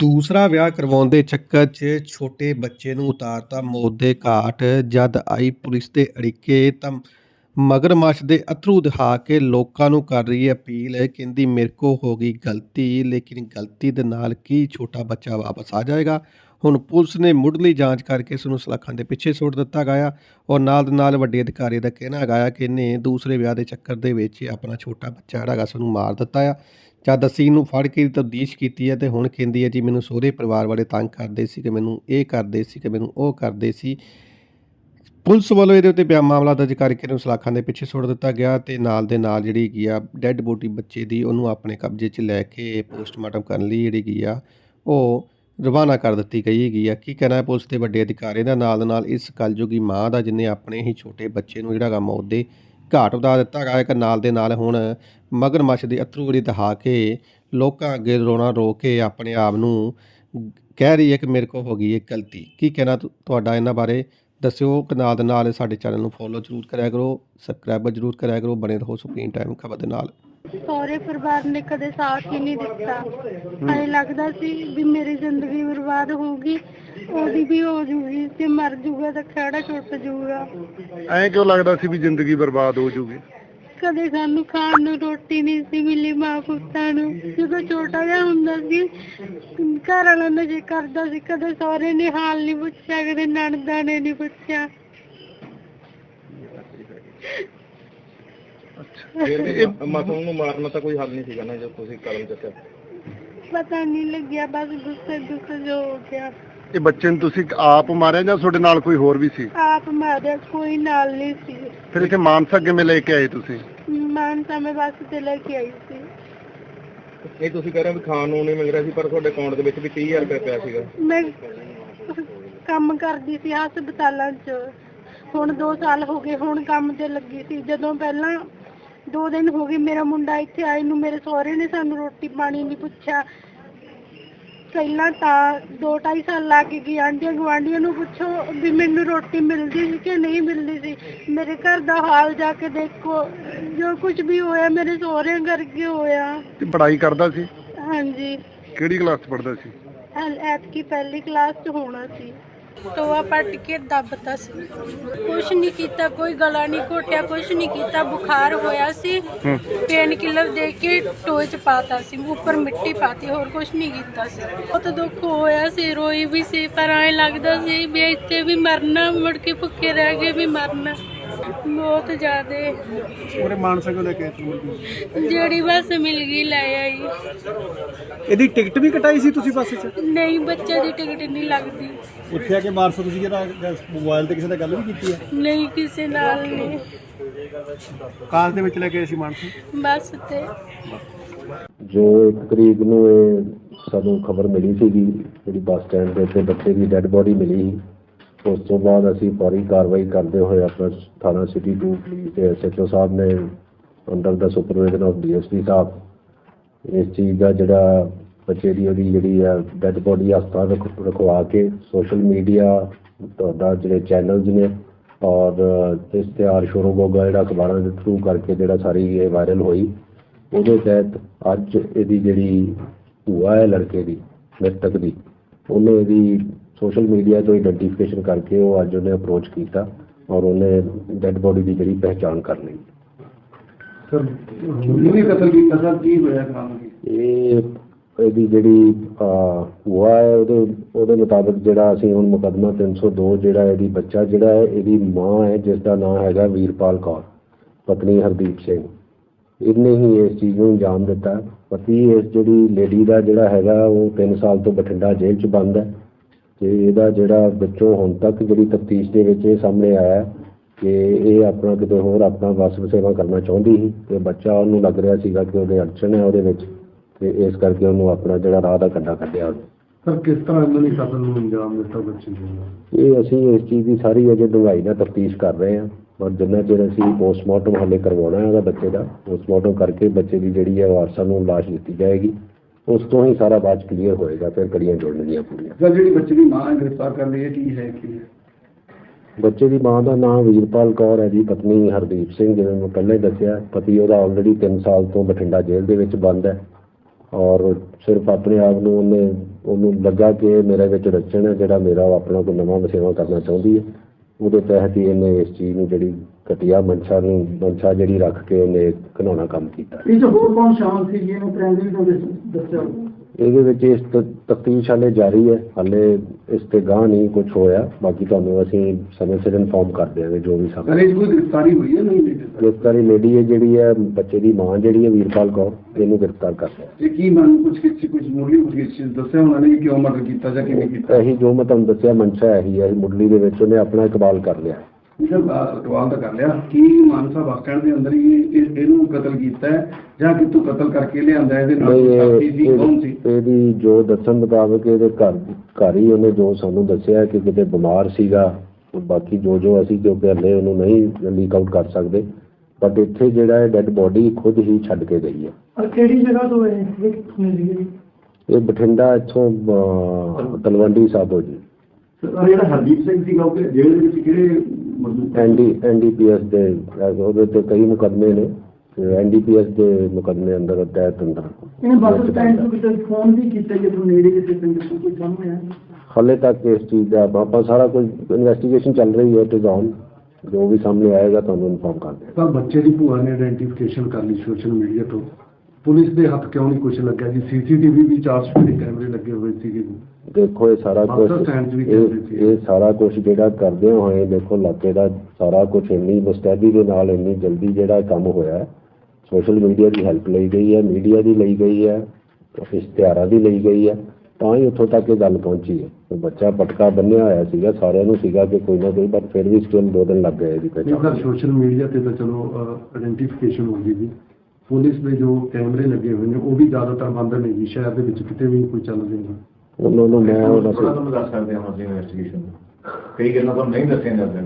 ਦੂਸਰਾ ਵਿਆਹ ਕਰਵਾਉਣ ਦੇ ਚੱਕਰ 'ਚ ਛੋਟੇ ਬੱਚੇ ਨੂੰ ਉਤਾਰਤਾ ਮੌਤ ਦੇ ਘਾਟ। ਜਦ ਆਈ ਪੁਲਿਸ ਦੇ ਅੜਿੱਕੇ ਤਾਂ ਮਗਰਮੱਛ ਦੇ ਅਥਰੂ ਦਿਖਾ ਕੇ ਲੋਕਾਂ ਨੂੰ ਕਰ ਰਹੀ ਹੈ ਅਪੀਲ। ਕਹਿੰਦੀ, ਮੇਰੇ ਕੋ ਹੋ ਗਈ ਗਲਤੀ, ਲੇਕਿਨ ਗਲਤੀ ਦੇ ਨਾਲ ਕੀ ਛੋਟਾ ਬੱਚਾ ਵਾਪਸ ਆ ਜਾਏਗਾ? ਹੁਣ ਪੁਲਿਸ ਨੇ ਮੁੱਢਲੀ ਜਾਂਚ ਕਰਕੇ ਇਸ ਨੂੰ ਸਲਾਖਾਂ ਦੇ ਪਿੱਛੇ ਸੁੱਟ ਦਿੱਤਾ ਗਿਆ ਔਰ ਨਾਲ ਦੇ ਨਾਲ ਵੱਡੇ ਅਧਿਕਾਰੀ ਦਾ ਕਹਿਣਾ ਹੈਗਾ ਕਿ ਇਹਨੇ ਦੂਸਰੇ ਵਿਆਹ ਦੇ ਚੱਕਰ ਦੇ ਵਿੱਚ ਆਪਣਾ ਛੋਟਾ ਬੱਚਾ ਜਿਹੜਾ ਹੈਗਾ ਸਾਨੂੰ ਮਾਰ ਦਿੱਤਾ ਆ। ਜਦ ਅਸੀਂ ਨੂੰ ਫੜ ਕੇ ਤਬਦੀਸ਼ ਕੀਤੀ ਹੈ ਤੇ ਹੁਣ ਕਹਿੰਦੀ ਹੈ ਜੀ ਮੈਨੂੰ ਸਹੁਰੇ ਪਰਿਵਾਰ ਵਾਲੇ ਤੰਗ ਕਰਦੇ ਸੀ ਕਿ ਮੈਨੂੰ ਇਹ ਕਰਦੇ ਸੀ ਕਿ ਮੈਨੂੰ ਉਹ ਕਰਦੇ ਸੀ। ਪੁਲਿਸ ਵੱਲੋਂ ਇਹਦੇ ਉੱਤੇ ਬਿਆਨ ਮਾਮਲਾ ਦਰਜ ਕਰਕੇ ਇਹਨੂੰ ਸਲਾਖਾਂ ਦੇ ਪਿੱਛੇ ਸੁੱਟ ਦਿੱਤਾ ਗਿਆ ਤੇ ਨਾਲ ਦੇ ਨਾਲ ਜਿਹੜੀ ਹੈਗੀ ਆ ਡੈੱਡ ਬੋਡੀ ਬੱਚੇ ਦੀ ਉਹਨੂੰ ਆਪਣੇ ਕਬਜ਼ੇ 'ਚ ਲੈ ਕੇ ਪੋਸਟਮਾਰਟਮ ਕਰਨ ਲਈ ਜਿਹੜੀ ਹੈਗੀ ਆ ਉਹ ਰਵਾਨਾ ਕਰ ਦਿੱਤੀ ਗਈ ਹੈਗੀ ਆ। ਕੀ ਕਹਿਣਾ ਹੈ ਪੁਲਿਸ ਦੇ ਵੱਡੇ ਅਧਿਕਾਰੀ ਦਾ? ਨਾਲ ਦੇ ਨਾਲ ਇਸ ਕਲਯੁਗੀ ਮਾਂ ਦਾ, ਜਿਨੇ ਆਪਣੇ ਹੀ ਛੋਟੇ ਬੱਚੇ ਨੂੰ ਜਿਹੜਾ ਹੈਗਾ ਮੌਤ ਦੇ ਘਾਟ ਉਡਾ ਦਿੱਤਾ ਗਿਆ ਇੱਕ ਨਾਲ ਦੇ ਨਾਲ ਹੁਣ ਮਗਰਮੱਛ ਦੇ ਅਥਰੂ ਜਿਹੜੀ ਦਹਾ ਕੇ ਲੋਕਾਂ ਅੱਗੇ ਰੋਣਾ ਰੋ ਕੇ ਆਪਣੇ ਆਪ ਨੂੰ ਕਹਿ ਰਹੀ ਹੈ ਕਿ ਮੇਰੇ ਕੋ ਹੋ ਗਈ ਹੈ ਗਲਤੀ। ਕੀ ਕਹਿਣਾ ਤੁਹਾਡਾ ਇਹਨਾਂ ਬਾਰੇ? ਦੱਸਿਓ ਕਿ ਨਾਲ ਦੇ ਨਾਲ ਸਾਡੇ ਚੈਨਲ ਨੂੰ ਫੋਲੋ ਜ਼ਰੂਰ ਕਰਿਆ ਕਰੋ ਸਬਸਕ੍ਰਾਈਬ ਜ਼ਰੂਰ ਕਰਿਆ ਕਰੋ, ਬਣੇ ਰਹੋ ਸੁਪਰੀਮ ਟਾਈਮ ਖਬਰ ਦੇ ਨਾਲ। ਸਹੁਰੇ ਪਰਿਵਾਰ ਨੇ ਕਦੇ ਸਾਥ ਹੀ ਨਹੀਂ ਦਿੱਤਾ। ਐਂ ਲੱਗਦਾ ਸੀ ਵੀ ਮੇਰੀ ਜ਼ਿੰਦਗੀ ਬਰਬਾਦ ਹੋਊਗੀ ਉਹਦੀ ਵੀ ਹੋ ਜੂਗੀ ਤੇ ਮਰ ਜੂਗਾ ਤਾਂ ਖੜਾ ਛੁੱਟ ਜੂਗਾ। ਐਂ ਕਿਉਂ ਲੱਗਦਾ ਸੀ ਵੀ ਜ਼ਿੰਦਗੀ ਬਰਬਾਦ ਹੋ ਜੂਗੀ? ਕਦੇ ਸਾਨੂੰ ਖਾਣ ਨੂੰ ਰੋਟੀ ਨਹੀਂ ਸੀ ਮਿਲੀ ਮਾਂ ਪੁੱਤਾਂ ਨੂੰ। ਜਦੋਂ ਛੋਟਾ ਜਿਹਾ ਹੁੰਦਾ ਸੀ ਘਰ ਵਾਲਾ ਨਸ਼ੇ ਕਰਦਾ ਸੀ ਕਦੇ ਸਹੁਰੇ ਨੇ ਹਾਲ ਨਹੀਂ ਪੁੱਛਿਆ ਕਦੇ ਨਣਦਾਂ ਨੇ ਨਹੀਂ ਪੁੱਛਿਆ। ਇਹ ਮਾਸੂਮ ਨੂੰ ਮਾਰਨਾ ਤਾਂ ਕੋਈ ਹੱਲ ਨਹੀਂ ਸੀਗਾ ਨਾ ਜਦ ਤੁਸੀਂ ਕਦਮ ਚੱਕਿਆ ਪਤਾ ਨਹੀਂ ਲੱਗਿਆ ਬਸ ਗੁੱਸੇ ਗੁੱਸੇ ਜੋ ਹੋ ਗਿਆ। ਇਹ ਬੱਚੇ ਨੂੰ ਤੁਸੀਂ ਆਪ ਮਾਰਿਆ ਜਾਂ ਤੁਹਾਡੇ ਨਾਲ ਕੋਈ ਹੋਰ ਵੀ ਸੀ? ਆਪ ਮਾਰਿਆ ਕੋਈ ਨਾਲ ਨਹੀਂ ਸੀ। ਫਿਰ ਇੱਥੇ ਮਾਨਸਾ ਕਿਵੇਂ ਲੈ ਕੇ ਆਏ ਤੁਸੀਂ? ਮਾਨਸਾ ਮੈਂ ਬੱਸ ਤੇ ਲੈ ਕੇ ਆਈ ਸੀ। ਇਹ ਤੁਸੀਂ ਕਹਿ ਰਹੇ ਹੋ ਵੀ ਖਾਣ ਨੂੰ ਨਹੀਂ ਮਿਲ ਰਿਹਾ ਸੀ ਪਰ ਤੁਹਾਡੇ ਅਕਾਊਂਟ ਦੇ ਵਿੱਚ ਵੀ 30000 ਰੁਪਏ ਪਿਆ ਸੀਗਾ। ਮੈਂ ਕੰਮ ਕਰਦੀ ਸੀ ਹਸਪਤਾਲਾਂ 'ਚ। ਹੁਣ 2 ਸਾਲ ਹੋ ਗਏ ਹੁਣ ਕੰਮ ਤੇ ਲੱਗੀ ਸੀ। ਜਦੋਂ ਪਹਿਲਾਂ 2 ਦਿਨ ਹੋ ਗਏ ਮੇਰਾ ਮੁੰਡਾ ਇੱਥੇ ਆਏ ਨੂੰ ਮੇਰੇ ਸਹੁਰੇ ਨੇ ਸਾਨੂੰ ਰੋਟੀ ਪਾਣੀ ਨਹੀਂ ਪੁੱਛਿਆ। ਪਹਿਲਾਂ ਤਾਂ 2-2.5 ਸਾਲ ਲੱਗ ਗਏ ਆਂਢੀਆਂ ਗੁਆਂਢੀਆਂ ਨੂੰ ਪੁੱਛੋ ਵੀ ਮੈਨੂੰ ਰੋਟੀ ਮਿਲਦੀ ਸੀ ਕਿ ਨਹੀਂ ਮਿਲਦੀ ਸੀ। ਮੇਰੇ ਘਰ ਦਾ ਹਾਲ ਜਾ ਕੇ ਦੇਖੋ ਜੋ ਕੁਝ ਵੀ ਹੋਇਆ ਮੇਰੇ ਸਹੁਰਿਆਂ ਕਰਕੇ ਹੋਇਆ। ਤੇ ਪੜ੍ਹਾਈ ਕਰਦਾ ਸੀ? ਹਾਂਜੀ। ਕਿਹੜੀ ਕਲਾਸ 'ਚ ਪੜ੍ਹਦਾ ਸੀ? ਐਤਕੀ ਪਹਿਲੀ ਕਲਾਸ 'ਚ ਹੋਣਾ ਸੀ। ਟੋਆ ਪੱਟ ਕੇ ਦੱਬਤਾ ਸੀ। ਕੁਛ ਨਹੀਂ ਕੀਤਾ ਕੋਈ ਗਲਾ ਨਹੀਂ ਘੋਟਿਆ ਕੁਛ ਨਹੀਂ ਕੀਤਾ ਬੁਖਾਰ ਹੋਇਆ ਸੀ। ਪੇਨ ਕਿਲਰ ਦੇ ਕੇ ਟੋਏ 'ਚ ਪਾਤਾ ਸੀ ਉੱਪਰ ਮਿੱਟੀ ਪਾਤੀ ਹੋਰ ਕੁਛ ਨਹੀਂ ਕੀਤਾ ਸੀ। ਬਹੁਤ ਦੁੱਖ ਹੋਇਆ ਸੀ ਰੋਈ ਵੀ ਸੀ ਪਰ ਐਂ ਲੱਗਦਾ ਸੀ ਵੀ ਇੱਥੇ ਵੀ ਮਰਨਾ ਮੁੜ ਕੇ ਭੁੱਖੇ ਰਹਿ ਕੇ ਵੀ ਮਰਨਾ। ਬਹੁਤ ਜ਼ਿਆਦੇ। ਉਹਰੇ ਮਾਨਸਾ ਕਿਉਂ ਲੈ ਕੇ ਜਿਹੜੀ ਬੱਸ ਮਿਲ ਗਈ ਲੈ ਆਈ। ਇਹਦੀ ਟਿਕਟ ਵੀ ਕਟਾਈ ਸੀ ਤੁਸੀਂ ਬੱਸ 'ਚ? ਨਹੀਂ ਬੱਚੇ ਦੀ ਟਿਕਟ ਨਹੀਂ ਲੱਗਦੀ। ਉੱਥੇ ਆ ਕੇ ਮਾਰਸਾ ਤੁਸੀਂ ਜਿਹੜਾ ਮੋਬਾਈਲ ਤੇ ਕਿਸੇ ਨਾਲ ਗੱਲ ਵੀ ਕੀਤੀ ਹੈ? ਨਹੀਂ ਕਿਸੇ ਨਾਲ ਨਹੀਂ। ਕਾਰ ਦੇ ਵਿੱਚ ਲੈ ਕੇ ਸੀ ਮਾਨਸਾ ਬੱਸ ਤੇ। ਜੋ ਇੱਕ ਤਰੀਕ ਨੂੰ ਇਹ ਸਾਨੂੰ ਖਬਰ ਮਿਲੀ ਸੀਗੀ ਜਿਹੜੀ ਬੱਸ ਸਟੈਂਡ ਦੇ ਉੱਤੇ ਬੱਚੇ ਦੀ ਡੈੱਡ ਬੋਡੀ ਮਿਲੀ ਸੀ। ਉਸ ਤੋਂ ਬਾਅਦ ਅਸੀਂ ਫੌਰੀ ਕਾਰਵਾਈ ਕਰਦੇ ਹੋਏ ਆਪਣਾ ਥਾਣਾ ਸਿਟੀ 2 ਪੁਲਿਸ ਦੇ ਐਸਐਚਓ ਸਾਹਿਬ ਨੇ ਅੰਡਰ ਦਾ ਸੁਪਰਵਿਜ਼ਨ ਆਫ ਡੀਐਸਪੀ ਸਾਹਿਬ, ਇਸ ਚੀਜ਼ ਦਾ ਜਿਹੜਾ ਬੱਚੇ ਦੀ ਉਹਦੀ ਜਿਹੜੀ ਆ ਡੈਡ ਬੋਡੀ ਹਸਪਤਾਲ ਰਖਵਾ ਕੇ ਸੋਸ਼ਲ ਮੀਡੀਆ ਤੁਹਾਡਾ ਜਿਹੜੇ ਚੈਨਲਸ ਨੇ ਔਰ ਇਸ਼ਤਿਹਾਰ ਸ਼ੋਰੋਗੋਗਾ ਜਿਹੜਾ ਅਖਬਾਰਾਂ ਦੇ ਥਰੂ ਕਰਕੇ ਜਿਹੜਾ ਸਾਰੀ ਇਹ ਵਾਇਰਲ ਹੋਈ, ਉਹਦੇ ਤਹਿਤ ਅੱਜ ਇਹਦੀ ਜਿਹੜੀ ਭੂਆ ਹੈ ਲੜਕੇ ਦੀ, ਮ੍ਰਿਤਕ ਦੀ, ਉਹਨੇ ਇਹਦੀ ਸੋਸ਼ਲ ਮੀਡੀਆ ਤੋਂ ਆਈਡੈਂਟੀਫਿਕੇਸ਼ਨ ਕਰਕੇ ਉਹ ਅੱਜ ਉਹਨੇ ਅਪਰੋਚ ਕੀਤਾ ਔਰ ਉਹਨੇ ਡੈੱਡ ਬੋਡੀ ਦੀ ਜਿਹੜੀ ਪਹਿਚਾਣ ਕਰ ਲਈ। ਸਰ ਕਿਹਨੇ ਕਤਲ ਕੀਤਾ ਸਰ ਕੀ ਹੋਇਆ ਕੰਮ ਇਹ ਇਹਦੀ ਜਿਹੜੀ ਅਹ, ਭੂਆ ਹੈ ਉਹਦੇ ਉਹਦੇ ਮੁਤਾਬਕ ਜਿਹੜਾ ਅਸੀਂ ਹੁਣ ਮੁਕੱਦਮਾ 302 ਜਿਹੜਾ ਇਹਦੀ ਬੱਚਾ ਜਿਹੜਾ ਹੈ ਇਹਦੀ ਮਾਂ ਹੈ ਜਿਸ ਦਾ ਨਾਮ ਹੈਗਾ ਵੀਰਪਾਲ ਕੌਰ ਪਤਨੀ ਹਰਦੀਪ ਸਿੰਘ। ਇਹਨੇ ਹੀ ਇਸ ਚੀਜ਼ ਨੂੰ ਅੰਜਾਮ ਦਿੱਤਾ। ਪਤੀ ਇਸ ਜਿਹੜੀ ਲੇਡੀ ਦਾ ਜਿਹੜਾ ਹੈਗਾ ਉਹ 3 ਸਾਲ ਤੋਂ ਬਠਿੰਡਾ ਜੇਲ੍ਹ 'ਚ ਬੰਦ ਹੈ। ਤੇ ਇਹਦਾ ਜਿਹੜਾ ਵਿੱਚੋਂ ਹੁਣ ਤੱਕ ਜਿਹੜੀ ਤਫਤੀਸ਼ ਦੇ ਵਿੱਚ ਇਹ ਸਾਹਮਣੇ ਆਇਆ ਕਿ ਇਹ ਆਪਣਾ ਕਿਤੇ ਹੋਰ ਆਪਣਾ ਵਸ ਵਸੇਵਾ ਕਰਨਾ ਚਾਹੁੰਦੀ ਸੀ ਤੇ ਬੱਚਾ ਉਹਨੂੰ ਲੱਗ ਰਿਹਾ ਸੀਗਾ ਕਿ ਉਹਦੇ ਅੜਚਣ ਹੈ ਉਹਦੇ ਵਿੱਚ ਤੇ ਇਸ ਕਰਕੇ ਉਹਨੂੰ ਆਪਣਾ ਜਿਹੜਾ ਰਾਹ ਦਾ ਕੰਡਾ ਕੱਢਿਆ ਉਹਨੇ। ਸਰ ਕਿਸ ਤਰ੍ਹਾਂ ਇਹਨਾਂ ਨੇ ਕਤਲ ਨੂੰ ਅੰਜਾਮ ਦਿੱਤਾ ਬੱਚੇ ਨੂੰ? ਇਹ ਅਸੀਂ ਇਸ ਚੀਜ਼ ਦੀ ਸਾਰੀ ਅਜੇ ਡੂੰਘਾਈ ਨਾਲ ਤਫਤੀਸ਼ ਕਰ ਰਹੇ ਹਾਂ ਪਰ ਜਿੰਨਾ ਚਿਰ ਅਸੀਂ ਪੋਸਟਮਾਰਟਮ ਹਾਲੇ ਕਰਵਾਉਣਾ ਹੈ ਉਹਦਾ ਬੱਚੇ ਦਾ ਪੋਸਟਮਾਰਟਮ ਕਰਕੇ ਬੱਚੇ ਦੀ ਜਿਹੜੀ ਹੈ ਵਾਰਸਾਂ ਨੂੰ ਲਾਸ਼ ਦਿੱਤੀ ਜਾਏਗੀ। ਉਸ ਤੋਂ ਹੀ ਸਾਰਾ ਬਾਅਦ ਕਲੀਅਰ ਹੋਏਗਾ ਫਿਰ ਕੜੀਆਂ ਜੋੜਨਗੀਆਂ ਪੂਰੀਆਂ। ਸਰ ਜਿਹੜੀ ਬੱਚੇ ਦੀ ਮਾਂ ਗ੍ਰਿਫਤਾਰ ਕਰ ਲਈ ਹੈ ਕੀ ਹੈ ਕੀ? ਬੱਚੇ ਦੀ ਮਾਂ ਦਾ ਨਾਮ ਵੀਰਪਾਲ ਕੌਰ ਹੈ ਜੀ ਪਤਨੀ ਹਰਦੀਪ ਸਿੰਘ ਜਿਵੇਂ ਮੈਂ ਪਹਿਲਾਂ ਹੀ ਦੱਸਿਆ ਪਤੀ ਉਹਦਾ ਆਲਰੇਡੀ 3 ਸਾਲ ਤੋਂ ਬਠਿੰਡਾ ਜੇਲ੍ਹ ਦੇ ਵਿੱਚ ਬੰਦ ਹੈ ਔਰ ਸਿਰਫ ਆਪਣੇ ਆਪ ਨੂੰ ਉਹਨੇ ਉਹਨੂੰ ਲੱਗਾ ਕਿ ਮੇਰੇ ਵਿੱਚ ਰਚਣ ਹੈ ਜਿਹੜਾ ਮੇਰਾ ਆਪਣਾ ਕੋਈ ਨਵਾਂ ਵਸੇਵਾ ਕਰਨਾ ਚਾਹੁੰਦੀ ਹੈ। ਉਹਦੇ ਤਹਿਤ ਹੀ ਇਹਨੇ ਇਸ ਚੀਜ਼ ਨੂੰ ਜਿਹੜੀ ਘਟੀਆ ਮਨਸ਼ਾ ਨੂੰ, ਮਨਸ਼ਾ ਜਿਹੜੀ ਰੱਖ ਕੇ ਉਹਨੇ ਘਿਨਾਉਣਾ ਕੰਮ ਕੀਤਾ। ਇਹ ਜੋ ਹੋਰ ਕੌਣ ਸ਼ਾਮਲ ਸੀ ਜੀ? ਪ੍ਰਾਇਮਰੀ ਤੋਂ ਦੱਸਿਆ ਇਹਦੇ ਵਿੱਚ ਇਸ ਤਫਤੀਸ਼ ਹਾਲੇ ਜਾਰੀ ਹੈ। ਹਾਲੇ ਇਸ ਤੇ ਗਾਹ ਨਹੀਂ ਕੁਝ ਹੋਇਆ। ਬਾਕੀ ਤੁਹਾਨੂੰ ਅਸੀਂ ਸਮੇਂ ਸਿਰ ਇਨਫੋਰਮ ਕਰ ਦਿਆਂਗੇ ਜੋ ਵੀ ਸਾਹਮਣੇ ਇਹ ਕੋਈ ਗ੍ਰਿਫਤਾਰੀ ਹੋਈ ਹੈ ਨਹੀਂ ਗ੍ਰਿਫਤਾਰੀ ਲੇਡੀ ਹੈ ਜਿਹੜੀ ਹੈ ਬੱਚੇ ਦੀ ਮਾਂ ਜਿਹੜੀ ਹੈ ਵੀਰਪਾਲ ਕੌਰ ਇਹਨੂੰ ਗ੍ਰਿਫਤਾਰ ਕਰ ਲਿਆ। ਇਹ ਕੀ ਮਨ ਕੁਝ ਕਿਸੇ ਕੁਝ ਮੁਰਲੀ ਕੁਝ ਕਿਸੇ ਦੱਸਿਆ ਉਹਨਾਂ ਨੇ ਕਿ ਕਿਉਂ ਮਰਡਰ ਕੀਤਾ ਜਾਂ ਕਿਵੇਂ ਕੀਤਾ? ਇਹੀ ਜੋ ਮੈਂ ਤੁਹਾਨੂੰ ਦੱਸਿਆ ਮਨਸ਼ਾ ਇਹੀ ਹੈ। ਮੁੱਢਲੀ ਦੇ ਵਿੱਚ ਉਹਨੇ ਆਪਣਾ ਇਕਬਾਲ ਕਰ ਲਿਆ। ਇਹਦਾ ਸਵਾਲ ਤਾਂ ਕਰ ਲਿਆ। ਕੀ ਮਾਨਸਾ ਬੱਸ ਸਟੈਂਡ ਦੇ ਅੰਦਰ ਹੀ ਇਹ- ਇਹਨੂੰ ਕਤਲ ਕੀਤਾ ਹੈ ਜਾਂ ਕਿਤੋਂ ਕਤਲ ਕਰਕੇ ਲਿਆਂਦਾ ਇਹਦੇ ਨਾਲ ਸੀ ਕੌਣ ਸੀ? ਇਹ- ਇਹਦੀ ਜੋ ਦੱਸਣ ਮੁਤਾਬਕ ਇਹਦੇ ਘਰ ਘਰ ਹੀ ਉਹਨੇ ਜੋ ਸਾਨੂੰ ਦੱਸਿਆ ਕਿ ਕਿਤੇ ਬਿਮਾਰ ਸੀਗਾ ਬਾਕੀ ਜੋ ਜੋ ਅਸੀਂ ਕਿਉਂਕਿ ਹਲੇ ਉਹਨੂੰ ਨਹੀਂ ਲੀਕ ਆਊਟ ਕਰ ਸਕਦੇ ਬਟ ਇੱਥੇ ਜਿਹੜਾ ਹੈ ਡੈੱਡ ਬੋਡੀ ਖੁਦ ਹੀ ਛੱਡ ਕੇ ਗਈ ਹੈ। ਕਿਹੜੀ ਜਗ੍ਹਾ ਤੋਂ ਹੈ? ਇਹ ਬਠਿੰਡਾ ਇੱਥੋਂ ਤਲਵੰਡੀ ਸਾਬੋ ਜੀ। ਸਰ ਜਿਹੜਾ ਹਰਦੀਪ ਸਿੰਘ ਸੀਗਾ ਉਹ ਦੇ ਵਿੱਚ ਕਿਹੜੇ ਐਨਡੀ ਐਨਡੀਪੀਐਸ ਦੇ ਉਹਦੇ ਤੇ ਕਈ ਮੁਕੱਦਮੇ ਨੇ ਐਨਡੀਪੀਐਸ ਦੇ ਮੁਕੱਦਮੇ ਅੰਦਰ ਤਹਿਤ ਅੰਦਰ ਇਹਨੇ ਬੱਸ ਸਟੈਂਡ ਤੋਂ ਕਿਤੇ ਫੋਨ ਵੀ ਕੀਤਾ ਜੇ ਤੁਹਾਨੂੰ ਨੇੜੇ ਕਿਸੇ ਪਿੰਡ ਤੋਂ ਕੋਈ ਸਾਹਮਣੇ ਆਇਆ ਹਾਲੇ ਤੱਕ ਇਸ ਚੀਜ਼ ਦਾ ਆਪਾਂ ਸਾਰਾ ਕੁਝ ਇਨਵੈਸਟੀਗੇਸ਼ਨ ਚੱਲ ਰਹੀ ਹੈ ਇਟ ਔਨ ਜੋ ਵੀ ਸਾਹਮਣੇ ਆਏਗਾ ਤੁਹਾਨੂੰ ਇਨਫੋਰਮ ਕਰ ਦਿਆਂਗੇ। ਬੱਚੇ ਦੀ ਭੂਆ ਨੇ ਆਇਡੈਂਟੀਫਿਕੇਸ਼ਨ ਕਰ ਲਈ ਸੋਸ਼ਲ ਮੀਡੀਆ ਤੋਂ। ਪੁਲਿਸ ਦੇ ਹੱਥ ਕਿਉਂ ਨਹੀਂ ਕੁਝ ਲੱਗਿਆ ਜੀ? ਸੀਸੀਟੀਵੀ ਵੀ ਚਾਰ ਸਪੀਡੀ ਕੈਮਰੇ ਲੱਗੇ ਹੋਏ ਸੀਗੇ ਦੇਖੋ ਇਹ ਸਾਰਾ ਕੁਝ 'ਚ ਵੀ ਇਹ ਕਹਿੰਦੇ ਸੀ। ਇਹ ਸਾਰਾ ਕੁਝ ਜਿਹੜਾ ਕਰਦੇ ਹੋਏ ਦੇਖੋ ਇਲਾਕੇ ਦਾ ਸਾਰਾ ਕੁਝ ਇੰਨੀ ਮੁਸਤੈਦੀ ਦੇ ਨਾਲ ਇੰਨੀ ਜਲਦੀ ਜਿਹੜਾ ਕੰਮ ਹੋਇਆ ਸੋਸ਼ਲ ਮੀਡੀਆ ਦੀ ਹੈਲਪ ਲਈ ਗਈ ਹੈ ਮੀਡੀਆ ਦੀ ਲਈ ਗਈ ਹੈ ਇਸ਼ਤਿਹਾਰਾਂ ਦੀ ਲਈ ਗਈ ਹੈ। ਤਾਂ ਹੀ ਉੱਥੋਂ ਤੱਕ ਇਹ ਗੱਲ ਪਹੁੰਚੀ ਹੈ। ਤੇ ਬੱਚਾ ਪਟਕਾ ਬੰਨਿਆ ਹੋਇਆ ਸੀਗਾ ਸਾਰਿਆਂ ਨੂੰ ਸੀਗਾ ਕਿ ਕੋਈ ਨਾ ਕੋਈ ਪਰ ਫਿਰ ਵੀ ਸਟਿਲ ਦੋ ਦਿਨ ਲੱਗ ਗਏ ਇਹਦੀ ਨਹੀਂ ਸਰ ਪਹਿਚਾਣ ਸੋਸ਼ਲ ਮੀਡੀਆ ਤੇ ਤਾਂ ਚਲੋ ਆਇਡੈਂਟੀਫਿਕੇਸ਼ਨ ਹੋ ਗਈ ਜੀ। ਪੁਲਿਸ ਦੇ ਜੋ ਕੈਮਰੇ ਲੱਗੇ ਹੋਏ ਨੇ ਉਹ ਵੀ ਜ਼ਿਆਦਾਤਰ ਬੰਦ ਨੇ ਜੀ ਸ਼ਹਿਰ ਦੇ ਵਿੱਚ ਕਿਤੇ ਵੀ ਕੋਈ ਚੱਲਦੇ ਨਹੀਂ ਉਹਨਾਂ ਨੂੰ ਮੈਂ ਉਹਨਾਂ ਥੋੜਾ ਤੋਂ ਤੁਹਾਨੂੰ ਦੱਸ ਸਕਦੇ ਹਾਂ ਅਸੀਂ ਇਨਵੈਸਟੀਗੇਸ਼ਨ ਕਈ ਗੱਲਾਂ ਤੁਹਾਨੂੰ ਨਹੀਂ ਦੱਸੀਆਂ ਜਾਂਦੀਆਂ।